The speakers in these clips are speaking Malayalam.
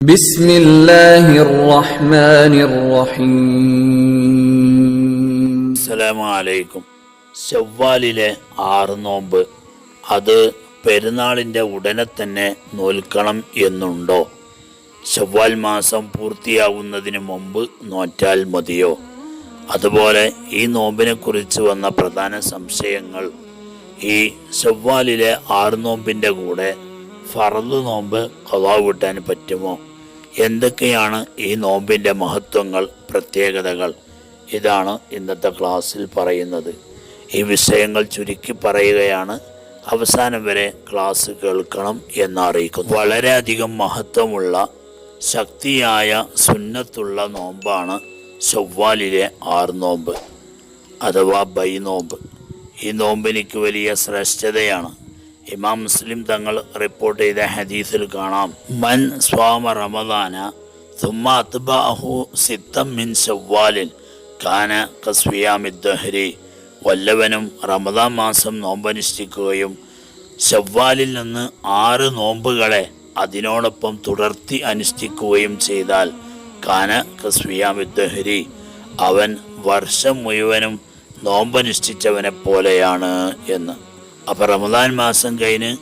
بسم الله الرحمن الرحيم അസ്സലാമു അലൈക്കും ചൊവ്വാലിലെ ആറ് നോമ്പ് അത് പെരുന്നാളിൻ്റെ ഉടനെ തന്നെ നോൽക്കണം എന്നുണ്ടോ ചൊവ്വാൽ മാസം പൂർത്തിയാവുന്നതിന് മുമ്പ് നോറ്റാൽ മതിയോ അതുപോലെ ഈ നോമ്പിനെ കുറിച്ച് വന്ന പ്രധാന സംശയങ്ങൾ ഈ ചൊവ്വാലിലെ ആറ് നോമ്പിൻ്റെ കൂടെ ഫറദ് നോമ്പ് കലാ വിട്ടാൻ പറ്റുമോ എന്തൊക്കെയാണ് ഈ നോമ്പിന്റെ മഹത്വങ്ങൾ പ്രത്യേകതകൾ? ഇതാണ് ഇന്നത്തെ ക്ലാസ്സിൽ പറയുന്നത്. ഈ വിഷയങ്ങൾ ചുരുക്കി പറയുകയാണ്. അവസാനം വരെ ക്ലാസ് കേൾക്കണം എന്നറിയിക്കുന്നു. വളരെയധികം മഹത്വമുള്ള ശക്തിയായ സുന്നത്തുള്ള നോമ്പാണ് ചൊവ്വാലിലെ ആറ് നോമ്പ് അഥവാ ബൈ നോമ്പ്. ഈ നോമ്പിനിക്ക് വലിയ ശ്രേഷ്ഠതയാണ്. ഇമാം മുസ്ലിം തങ്ങൾ റിപ്പോർട്ട് ചെയ്ത ഹദീസിൽ കാണാം മൻ സ്വാമ റമദാന ثم أتبعه ستا من شوال കാന കസ്വിയാമിദ്ദഹരി വല്ലവനും റമദാൻ മാസം നോമ്പനുഷ്ഠിക്കുകയും ഷവ്വാലിൽ നിന്ന് ആറ് നോമ്പുകളെ അതിനോടൊപ്പം തുടർത്തി അനുഷ്ഠിക്കുകയും ചെയ്താൽ കാന കസ്വിയാമിദ്ദഹരി അവൻ വർഷം മുഴുവനും നോമ്പനുഷ്ഠിച്ചവനെ പോലെയാണ് എന്ന് അപ്പം റമദാൻ മാസം കഴിഞ്ഞ്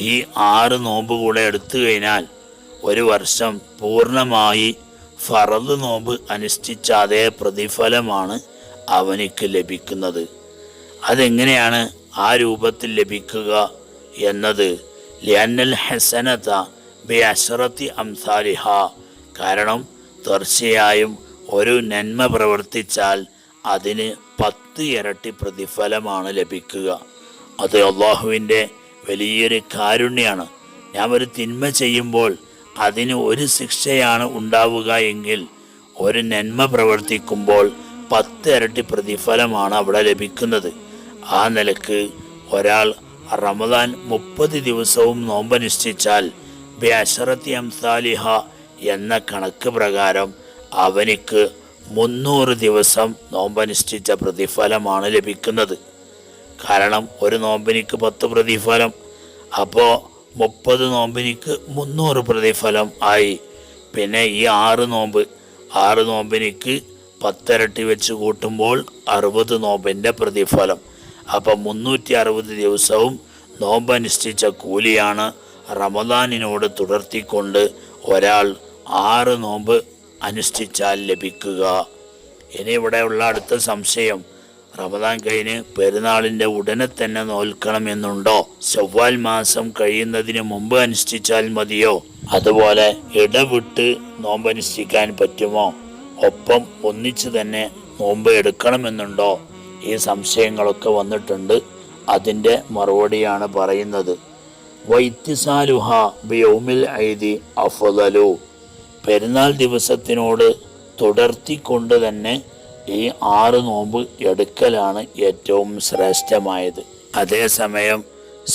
ഈ ആറ് നോമ്പ് കൂടെ എടുത്തു കഴിഞ്ഞാൽ ഒരു വർഷം പൂർണമായി ഫറദ് നോമ്പ് അനുഷ്ഠിച്ച അതേ പ്രതിഫലമാണ് അവനിക്ക് ലഭിക്കുന്നത്. അതെങ്ങനെയാണ് ആ രൂപത്തിൽ ലഭിക്കുക എന്നത്? ലിയന്നൽ ഹസനത ബി അഷറത്തി അംസാലിഹ. കാരണം തീർച്ചയായും ഒരു നന്മ പ്രവർത്തിച്ചാൽ അതിന് പത്ത് ഇരട്ടി പ്രതിഫലമാണ് ലഭിക്കുക. അത് അള്ളാഹുവിന്റെ വലിയൊരു കാരുണ്യാണ്. ഞാൻ ഒരു തിന്മ ചെയ്യുമ്പോൾ അതിന് ഒരു ശിക്ഷയാണ് ഉണ്ടാവുക എങ്കിൽ ഒരു നന്മ പ്രവർത്തിക്കുമ്പോൾ പത്ത് ഇരട്ടി പ്രതിഫലമാണ് അവിടെ ലഭിക്കുന്നത്. ആ നിലയ്ക്ക് ഒരാൾ റമദാൻ മുപ്പത് ദിവസവും നോമ്പനുഷ്ഠിച്ചാൽ നിശ്ചയിച്ചാൽ അഷറത്തി അംസാലിഹ എന്ന കണക്ക് പ്രകാരം അവനിക്ക് മുന്നൂറ് ദിവസം നോമ്പനുഷ്ഠിച്ച പ്രതിഫലമാണ് ലഭിക്കുന്നത്. കാരണം ഒരു നോമ്പിനിക്ക് പത്ത് പ്രതിഫലം അപ്പോൾ മുപ്പത് നോമ്പിനിക്ക് മുന്നൂറ് പ്രതിഫലം ആയി. പിന്നെ ഈ ആറ് നോമ്പ് ആറ് നോമ്പിനിക്ക് പത്തിരട്ടി വെച്ച് കൂട്ടുമ്പോൾ അറുപത് നോമ്പിന്റെ പ്രതിഫലം. അപ്പം മുന്നൂറ്റി അറുപത് ദിവസവും നോമ്പനുഷ്ഠിച്ച കൂലിയാണ് റമദാനിനോട് തുടർത്തിക്കൊണ്ട് ഒരാൾ ആറ് നോമ്പ് അനുഷ്ഠിച്ചാൽ ലഭിക്കുക. ഇനി ഇവിടെയുള്ള അടുത്ത സംശയം റമദാൻ കഴിഞ്ഞ് പെരുന്നാളിന്റെ ഉടനെ തന്നെ നോൽക്കണമെന്നുണ്ടോ? ചൊവ്വാൽ മാസം കഴിയുന്നതിന് മുമ്പ് അനുഷ്ഠിച്ചാൽ മതിയോ? അതുപോലെ ഇടവിട്ട് നോമ്പ് അനുഷ്ഠിക്കാൻ പറ്റുമോ? ഒപ്പം ഒന്നിച്ചു തന്നെ നോമ്പ് എടുക്കണമെന്നുണ്ടോ? ഈ സംശയങ്ങളൊക്കെ വന്നിട്ടുണ്ട്. അതിന്റെ മറുപടിയാണ് പറയുന്നത്. വൈത്യസാലുഹ ബിയൗമിൽ ഐതി അഫുദലു പെരുന്നാൾ ദിവസത്തിനോട് തുടർത്തിക്കൊണ്ട് തന്നെ ഈ ആറ് നോമ്പ് എടുക്കലാണ് ഏറ്റവും ശ്രേഷ്ഠമായത്. അതേസമയം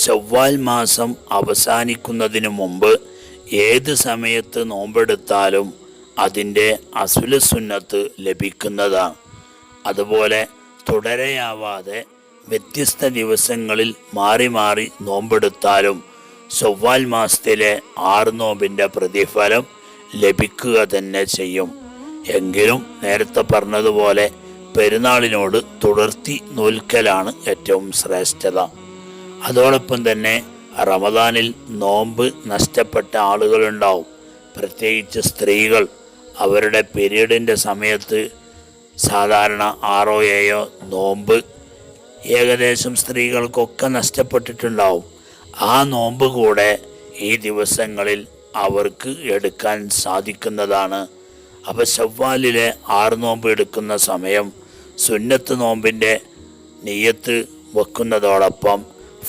ചൊവ്വാൽ മാസം അവസാനിക്കുന്നതിന് മുമ്പ് ഏത് സമയത്ത് നോമ്പെടുത്താലും അതിന്റെ അസുല സുന്നത്ത് ലഭിക്കുന്നതാണ് അതുപോലെ തുടരെയാവാതെ വ്യത്യസ്ത ദിവസങ്ങളിൽ മാറി മാറി നോമ്പെടുത്താലും ചൊവ്വാൽ മാസത്തിലെ ആറ് നോമ്പിന്റെ പ്രതിഫലം ലഭിക്കുക തന്നെ ചെയ്യും. എങ്കിലും നേരത്തെ പറഞ്ഞതുപോലെ പെരുന്നാളിനോട് തുടർത്തി നോൽക്കലാണ് ഏറ്റവും ശ്രേഷ്ഠത. അതോടൊപ്പം തന്നെ റമദാനിൽ നോമ്പ് നഷ്ടപ്പെട്ട ആളുകളുണ്ടാവും. പ്രത്യേകിച്ച് സ്ത്രീകൾ. അവരുടെ പീരീഡിന്റെ സമയത്ത് സാധാരണ ആറോ ഏഴോ നോമ്പ് ഏകദേശം സ്ത്രീകൾക്കൊക്കെ നഷ്ടപ്പെട്ടിട്ടുണ്ടാവും. ആ നോമ്പ് കൂടെ ഈ ദിവസങ്ങളിൽ അവർക്ക് എടുക്കാൻ സാധിക്കുന്നതാണ് അപ്പോൾ ചവ്വാലിലെ ആറ് നോമ്പ് എടുക്കുന്ന സമയം സുന്നത്ത് നോമ്പിന്റെ നെയ്യത്ത് വെക്കുന്നതോടൊപ്പം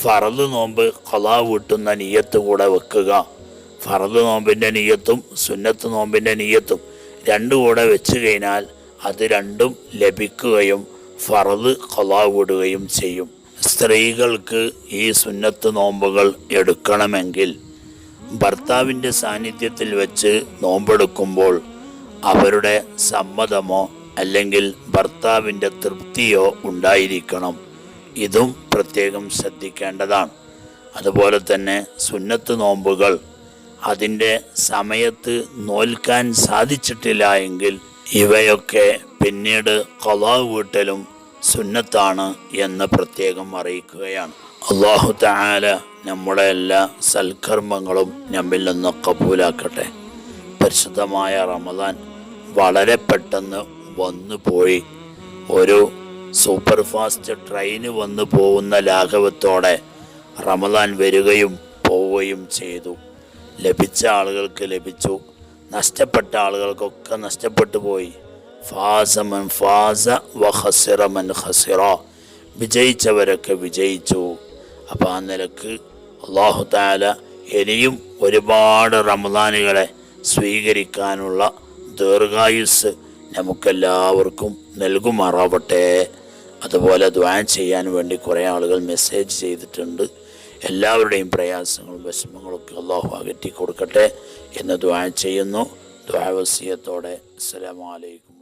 ഫറദ് നോമ്പ് കലാ വീട്ടുന്ന നെയ്യത്ത് കൂടെ വെക്കുക. ഫറദ് നോമ്പിന്റെ നെയ്യത്തും സുന്നത്ത് നോമ്പിന്റെ നെയ്യത്തും രണ്ടു കൂടെ വെച്ച് കഴിഞ്ഞാൽ അത് രണ്ടും ലഭിക്കുകയും ഫറദ് കലാ വിടുകയും ചെയ്യും. സ്ത്രീകൾക്ക് ഈ സുന്നത്ത് നോമ്പുകൾ എടുക്കണമെങ്കിൽ ഭർത്താവിന്റെ സാന്നിധ്യത്തിൽ വെച്ച് നോമ്പെടുക്കുമ്പോൾ അവരുടെ സമ്മതമോ അല്ലെങ്കിൽ ഭർത്താവിന്റെ തൃപ്തിയോ ഉണ്ടായിരിക്കണം. ഇതും പ്രത്യേകം ശ്രദ്ധിക്കേണ്ടതാണ്. അതുപോലെ തന്നെ സുന്നത്ത് നോമ്പുകൾ അതിന്റെ സമയത്ത് നോൽക്കാൻ സാധിച്ചിട്ടില്ല എങ്കിൽ ഇവയൊക്കെ പിന്നീട് കൊലാവ് വീട്ടലും സുന്നത്താണ് എന്ന് പ്രത്യേകം അറിയിക്കുകയാണ്. അള്ളാഹു താല നമ്മുടെ എല്ലാ സൽക്കർമ്മങ്ങളും നമ്മിൽ നിന്ന് കബൂലാക്കട്ടെ. പരിശുദ്ധമായ റമദാൻ വളരെ പെട്ടെന്ന് വന്നു പോയി. ഒരു സൂപ്പർ ഫാസ്റ്റ് ട്രെയിന് വന്നു പോകുന്ന ലാഘവത്തോടെ റമദാൻ വരികയും പോവുകയും ചെയ്തു. ലഭിച്ച ആളുകൾക്ക് ലഭിച്ചു. നഷ്ടപ്പെട്ട ആളുകൾക്കൊക്കെ നഷ്ടപ്പെട്ടു പോയി. ഫാസമൻ ഫാസ വ ഖസിറമൻ ഹസിറ വിജയിച്ചവരൊക്കെ വിജയിച്ചു. അപ്പോൾ ആ നിലയ്ക്ക് അള്ളാഹു താല ഇനിയും ഒരുപാട് റമദാനുകളെ സ്വീകരിക്കാനുള്ള ദീർഘായുസ് നമുക്കെല്ലാവർക്കും നൽകുമാറാവട്ടെ. അതുപോലെ ദ്വാൻ ചെയ്യാൻ വേണ്ടി കുറേ ആളുകൾ മെസ്സേജ് ചെയ്തിട്ടുണ്ട്. എല്ലാവരുടെയും പ്രയാസങ്ങളും വിഷമങ്ങളൊക്കെ അള്ളാഹു അകറ്റി കൊടുക്കട്ടെ എന്ന് ദ്വാൻ ചെയ്യുന്നു. ദ്വാവസ്യത്തോടെ അസ്സലാമു അലൈക്കും.